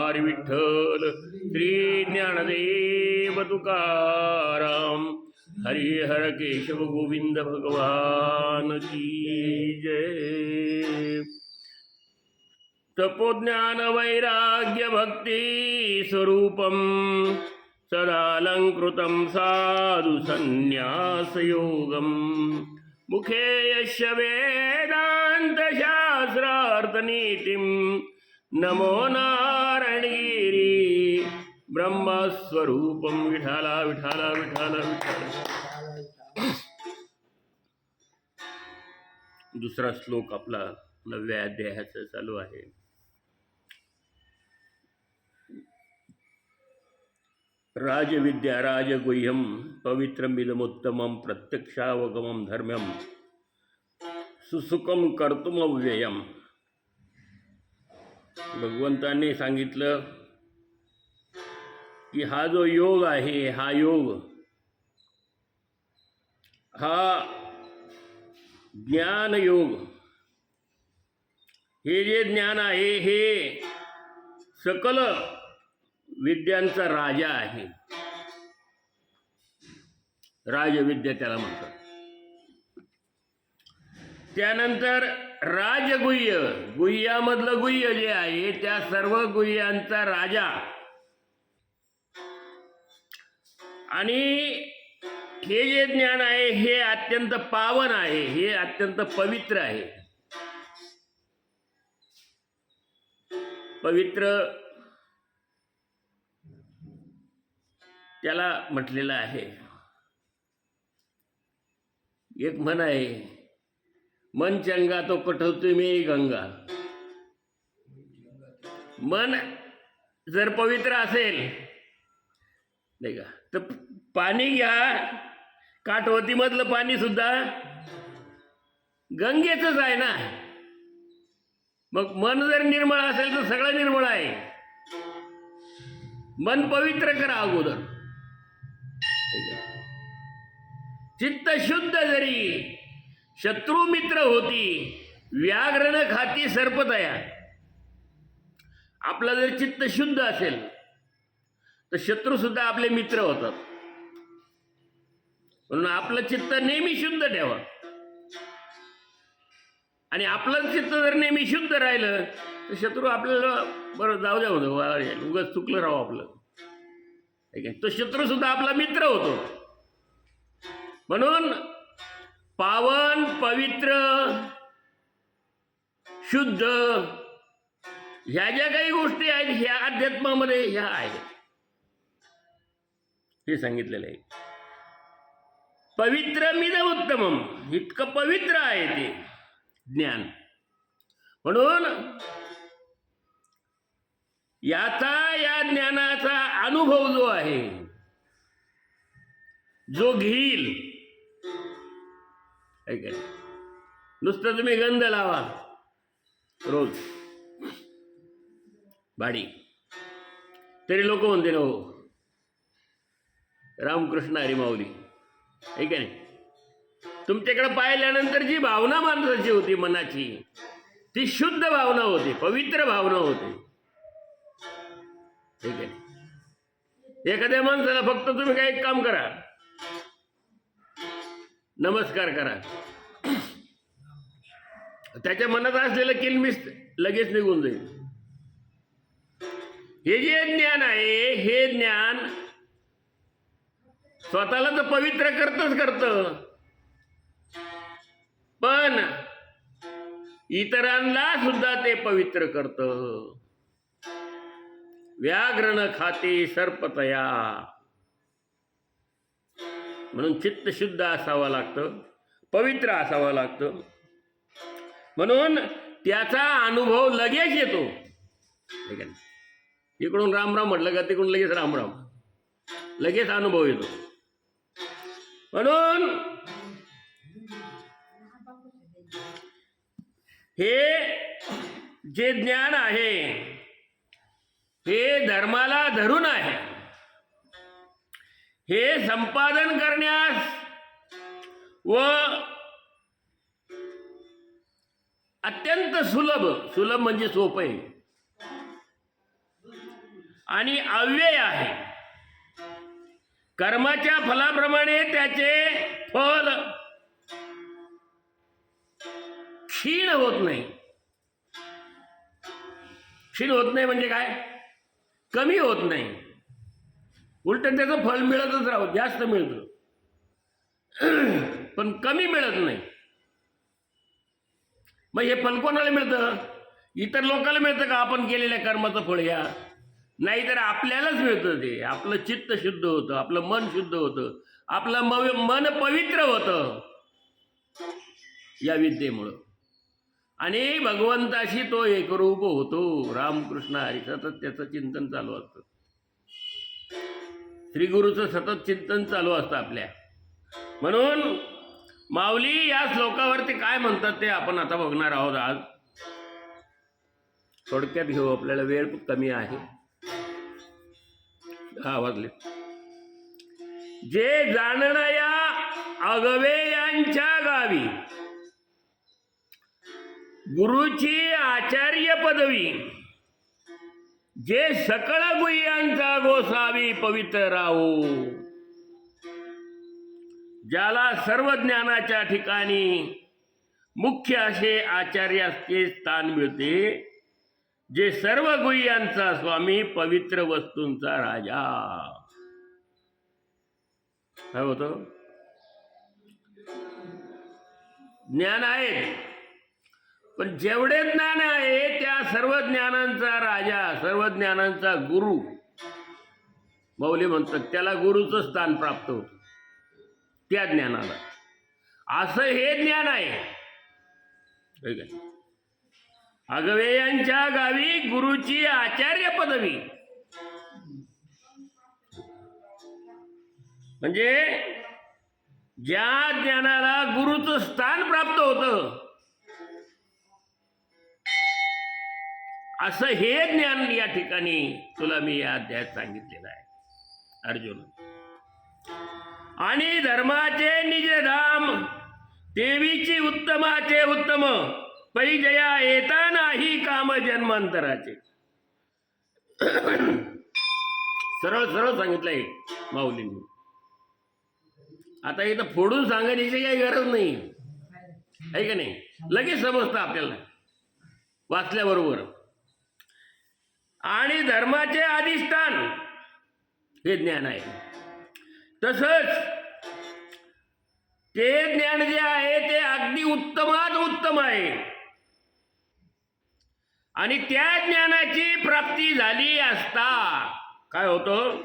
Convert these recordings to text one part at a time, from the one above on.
हरी विठ्ठल श्री ज्ञानदेव तुकाराम। हरी हर केशव गोविंद भगवान की जय। तपोज्ञान वैराग्य भक्ती स्वरूपम सदालंकृतं साधु संन्यासयोगम मुखे यस्य वेदान्तशास्त्रार्थनीतिं नमो नारायणगिरी. ब्रह्मस्वरूपं विठाला विठाला विठाला विठाला. दुसरा श्लोक आपला नवव्या अध्यायाचा चालू आहे. राजविद्या राजगुह्यम पवित्रमिदमुत्तमं प्रत्यक्षावगमं धर्म्यम सुसुखम कर्तुमव्ययम. भगवंतांनी सांगितलं की हा जो योग आहे हा योग हा ज्ञान योग. हे जे ज्ञान आहे हे सकल विद्यांचा राजा आहे. राजविद्या त्याला म्हणतात. त्यानंतर राजगुह्य. गुह्यामधलं गुह्य जे आहे त्या सर्व गुह्यांचा राजा. आणि हे जे ज्ञान आहे हे अत्यंत पावन आहे हे अत्यंत पवित्र आहे. पवित्र त्याला म्हटलेलं आहे. एक म्हण आहे मन चंगा तो कठवतो मी गंगा. मन जर पवित्र असेल नाही का? तर पाणी घ्या. काठवतीमधलं पाणी सुद्धा गंगेचंच आहे ना? मग मन जर निर्मळ असेल तर सगळं निर्मळ आहे. मन पवित्र करा अगोदर. चित्त शुद्ध जरी शत्रू मित्र होती. व्याघ्र खाती सर्पतया आपलं जर चित्त शुद्ध असेल तर शत्रू सुद्धा आपले मित्र होतात. म्हणून आपलं चित्त नेहमी शुद्ध ठेवा. आणि आपलं चित्त जर नेहमी शुद्ध राहिलं तर शत्रू आपल्याला बरं जाऊ द्या होतं उगाच चुकलं राहू आपलं. ठीक आहे? तो शत्रू सुद्धा आपला मित्र होतो. म्हणून पावन पवित्र शुद्ध ह्या ज्या काही गोष्टी आहेत ह्या अध्यात्मामध्ये ह्या आहेत. हे सांगितलेलं आहे. पवित्र मिद उत्तमम इतकं पवित्र आहे ते ज्ञान. म्हणून याचा या ज्ञानाचा अनुभव जो आहे जो घेईल है नुसतं तुम्ही गंध लावा. रोज. बाडी तरी लोक म्हणते ना हो. रामकृष्ण हरिमाऊली. आहे का नाही? तुमच्याकडे पाहिल्यानंतर जी भावना माणसाची होती मनाची ती शुद्ध भावना होती पवित्र भावना होती. ठीक आहे एखाद्या माणसाला फक्त तुम्ही काय एक काम करा. नमस्कार करा. त्याच्या मनात असलेलं किलमिस लगेच निघून जाईल. हे जे ज्ञान आहे हे ज्ञान स्वतःला तर पवित्र करतच करत. पण इतरांना सुद्धा ते पवित्र करत. व्याघ्र न खाते सर्पतया. म्हणून चित्त शुद्ध असावं लागतं पवित्र असावं लागतं. म्हणून त्याचा अनुभव लगेच येतो. इकडून रामराम म्हटलं का तिकडून लगेच रामराम लगेच अनुभव येतो. म्हणून हे जे ज्ञान आहे हे धर्माला धरून आहे. हे संपादन करण्यास व अत्यंत सुलभ सुलभ म्हणजे सोपं आहे. आणि अव्यय आहे. कर्माच्या फलाप्रमाणे त्याचे फल क्षीण होत नाही. क्षीण होत नाही म्हणजे काय? कमी होत नाही. उलट त्याचं फल मिळतच राहू जास्त मिळतं पण कमी मिळत नाही. मग हे फल कोणाला मिळतं? इतर लोकांना मिळतं का? आपण केलेल्या कर्माचं फळ या. नाहीतर आपल्यालाच मिळतं ते. आपलं चित्त शुद्ध होतं आपलं मन शुद्ध होतं आपलं मव- मन पवित्र होतं. या विद्येमुळं. आणि भगवंताशी तो एकरूप होतो. रामकृष्ण हरी सतत त्याचं चिंतन चालू असतं. श्री गुरुचं सतत चिंतन चालू असतं आपल्या. म्हणून माऊली या श्लोकावरती काय म्हणतात ते आपण आता बघणार आहोत आज. थोडक्यात घेऊ आपल्याला वेळ कमी आहे. दहा वाजले. जे अगवे यांच्या गावी गुरुची आचार्य पदवी जे सकळ गुह्यांचा गोसावी पवित्र राहू. ज्याला सर्व ज्ञानाच्या ठिकाणी मुख्य असे आचार्याचे स्थान मिळते जे सर्व गुह्यांचा स्वामी पवित्र वस्तूंचा राजा. काय होतं? ज्ञान आहे पण जेवढे ज्ञान आहे त्या सर्व ज्ञानांचा राजा सर्व ज्ञानांचा गुरु. मौली म्हणतात त्याला गुरुचं स्थान प्राप्त होतं. त्या ज्ञानाला. असं हे ज्ञान आहे. ठीक आहे अगवेयांच्या गावी गुरुची आचार्य पदवी. म्हणजे ज्या ज्ञानाला गुरुचं स्थान प्राप्त होतं असं हे ज्ञान या ठिकाणी तुला मी या अध्यायात सांगितलेलं आहे. अर्जुन आणि धर्माचे निजधाम देवीची उत्तमाचे उत्तम परिजया येता नाही काम जन्मांतराचे. सरळ सरळ सांगितलंय माऊलींनी. आता इथं फोडून सांगायची काही गरज नाही. आहे का नाही? लगेच समजतं आपल्याला. वाचल्याबरोबर. आणि धर्माचे अधिष्ठान. हे ज्ञान आहे. तसंच ते ज्ञान जे आहे ते अगदी उत्तमात उत्तम आहे. आणि त्या ज्ञानाची प्राप्ती झाली असता काय होतं?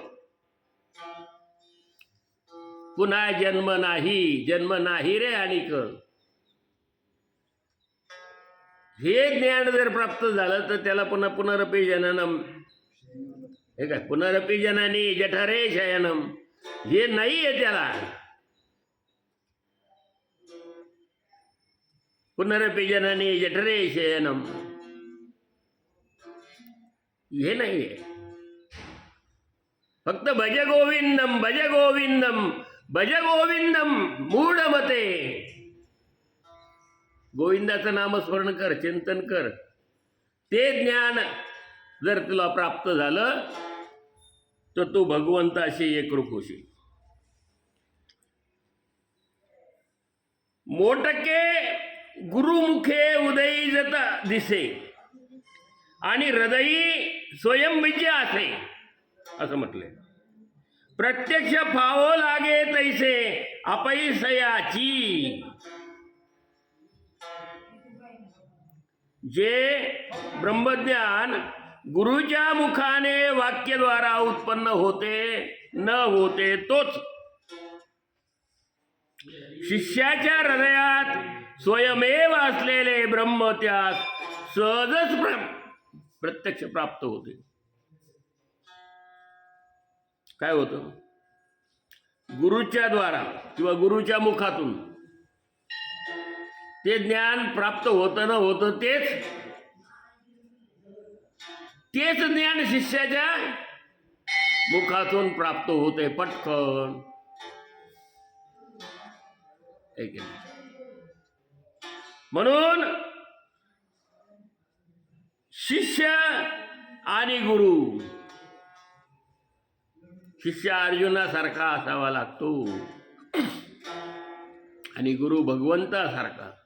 पुन्हा जन्म नाही जन्म नाही रे आणिक हे ज्ञान जर प्राप्त झालं तर त्याला पुन्हा पुनरपी जननम हे काय? पुनरपी जननी जठरे शयनम. हे नाही आहे त्याला. पुनरपी जननी जठरे शयनम. हे नाही आहे. फक्त भज गोविंदम भज गोविंदम भज गोविंदम मूढमते. गोविंदाचं नामस्मरण कर चिंतन कर. ते ज्ञान जर तुला प्राप्त झालं तर तू भगवंताशी एकरूप होशील. मोटके गुरुमुखे उदयी जत दिसे आणि हृदयी स्वयंविजय असे असं म्हटलंय. प्रत्यक्ष फावो लागे तैसे अपैसयाची जे ब्रह्मज्ञान गुरुच्या मुखाने वाक्यद्वारा उत्पन्न होते न होते तोच. शिष्याच्या हृदयात स्वयमेव असलेले ब्रह्म त्यास सहजच प्र- प्रत्यक्ष प्राप्त होते. काय होतं? गुरुच्या द्वारा किंवा गुरुच्या मुखातून. ते ज्ञान प्राप्त होतं न होतं तेच. तेच ज्ञान शिष्याच्या मुखातून प्राप्त होते पटकन. म्हणून शिष्य आणि गुरु शिष्य अर्जुनासारखा असावा लागतो. आणि गुरु भगवंतासारखा.